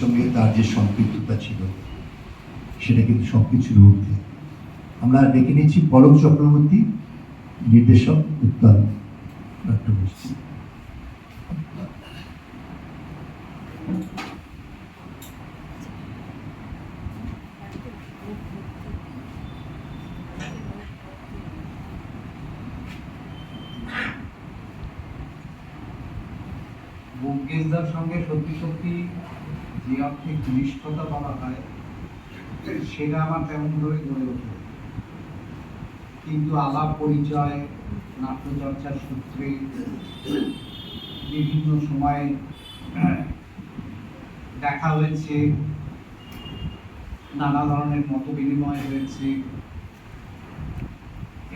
সঙ্গে তার যে সম্পৃক্ততা ছিল, সেটা কিন্তু সব কিছুর ঊর্ধ্বে। আমরা ডেকে নিয়েছি পলক চক্রবর্তী, নির্দেশক উত্তম নাট্যগোষ্ঠী ব্যোমকেশদার সঙ্গে সত্যি সত্যি যে অর্থে ঘনিষ্ঠতা বলা হয় সেটা আমার তেমন করে গড়ে ওঠে। কিন্তু আলাপ পরিচয়, নাট্যচর্চার সূত্রে বিভিন্ন সময় দেখা হয়েছে, নানা ধরনের মত বিনিময় হয়েছে।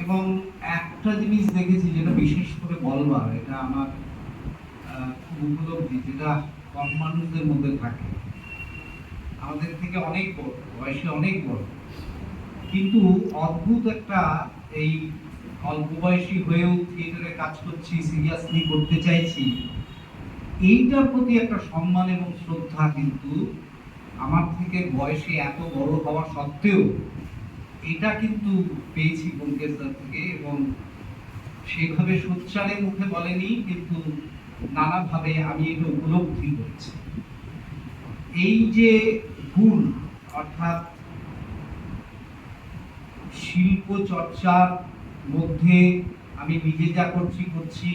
এবং একটা জিনিস দেখেছি যেটা বিশেষ করে বলবার, এটা আমার খুব উপলব্ধি, যেটা কম মানুষদের মধ্যে থাকে। আমাদের থেকে অনেক বড়, বয়সে অনেক বড়। কিন্তু অদ্ভুত একটা এই অল্প বয়সী হয়েও থিয়েটারে কাজ করছি, সিরিয়াসলি করতে চাইছি, এইটার প্রতি একটা সম্মান এবং শ্রদ্ধা কিন্তু আমার থেকে বয়সে এত বড় হওয়া সত্ত্বেও এটা কিন্তু পেয়েছি বঙ্কেশদার থেকে এবং সেভাবে সোচ্চারে মুখে বলেনি, কিন্তু নানাভাবে আমি এটা উপলব্ধি করছি। এই যে গুণ অর্থাৎ শিল্প চর্চার মধ্যে আমি নিজে যা করছি করছি,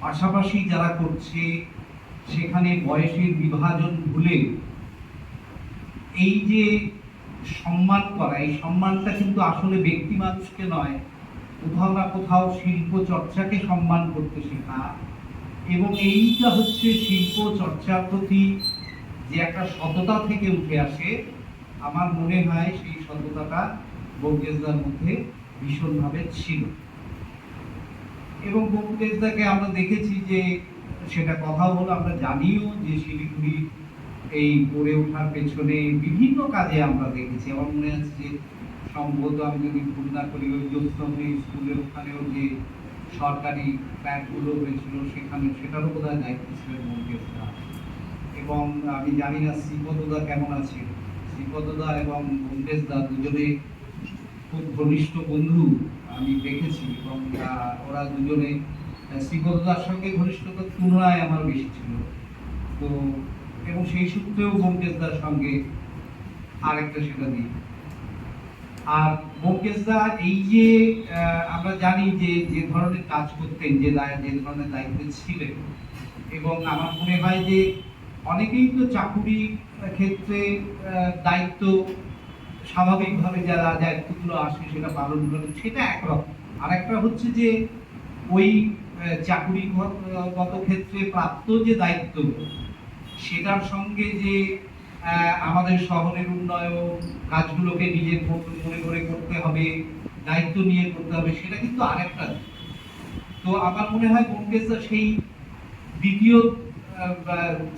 পাশাপাশি যারা করছে, সেখানে বয়সের বিভাজন ভুলে এই যে সম্মান করা, এই সম্মানটা কিন্তু আসলে ব্যক্তি মানুষকে নয়, কোথাও না কোথাও শিল্প চর্চাকে সম্মান করতে শেখা। এবং এইটা হচ্ছে শিল্প চর্চার প্রতি যে একটা সততা থেকে উঠে আসে, আমার মনে হয় সেই সততাটা বঙ্কেশদার মধ্যে ভীষণভাবে ছিল। এবং বঙ্কেশদাকে আমরা দেখেছি যে সেটা কথা হলো আমরা জানিও যে শিলিগুড়ি এই গড়ে ওঠার পেছনে বিভিন্ন কাজে আমরা দেখেছি। আমার মনে আছে যে সম্ভবত আমি যদি ভুল না করি, ওই স্কুলের ওখানেও যে সরকারি ফ্ল্যাটগুলো হয়েছিল, সেখানে সেটারও বোধ হয় দায়িত্ব ছিলেন মঙ্কেশদা এবং আমি জানি না শ্রীপদদা কেমন আছে শ্রীপদদা এবং মঙ্কেশদা দুজনে খুব ঘনিষ্ঠ বন্ধু আমি দেখেছি এবং ওরা দুজনে শ্রীপদদার সঙ্গে ঘনিষ্ঠতার তুলনায় আমার বেশি ছিল। তো, এবং সেই সূত্রেও ব্যোমকেশদার সঙ্গে আরেকটা সেটা দিই। আর মুকেশদা এই যে আমরা জানি যে যে ধরনের কাজ করতেন, যে যে ধরনের দায়িত্বে ছিলেন, এবং আমার মনে হয় যে অনেকেই তো চাকুরি ক্ষেত্রে দায়িত্ব স্বাভাবিকভাবে যারা দায়িত্বগুলো আসে, সেটা পালন করেন, সেটা একরকম। আর একটা হচ্ছে যে, ওই চাকুরিগত ক্ষেত্রে প্রাপ্ত যে দায়িত্ব সেটার সঙ্গে যে আমাদের শহরের উন্নয়ন কাজগুলোকে নিজের মনে করে করতে হবে, দায়িত্ব নিয়ে করতে হবে, সেটা কিন্তু আরেকটা। তো আমার মনে হয় বঙ্কেশদা সেই দ্বিতীয়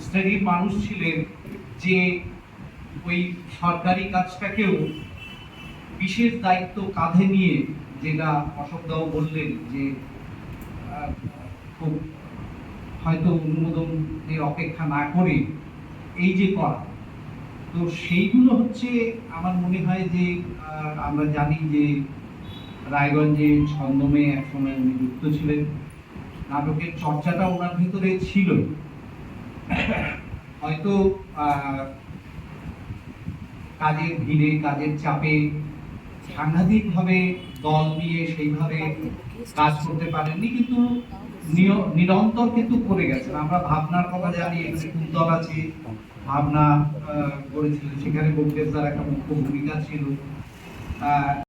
শ্রেণির মানুষ ছিলেন যে ওই সরকারি কাজটাকেও বিশেষ দায়িত্ব কাঁধে নিয়ে যেটা অশোকদাও বললেন যে খুব হয়তো অনুমোদনের অপেক্ষা না করে এই যে করা তো সেইগুলো হচ্ছে আমার মনে হয় যে আমরা জানি যে রায়গঞ্জে ছন্দমে একসময় উনি যুক্ত ছিলেন। নাটকের চর্চাটা ওনার ভিতরে ছিল হয়তো কাজের ভিড়ে, কাজের চাপে সাংঘাতিকভাবে দল নিয়ে সেইভাবে কাজ করতে পারেননি, কিন্তু নিরন্তর কিন্তু করে গেছেন। আমরা ভাবনার কথা জানি, এখানে কুন্তল আছে, ভাবনা করেছিলেন সেখানে তার একটা মুখ্য ভূমিকা ছিল।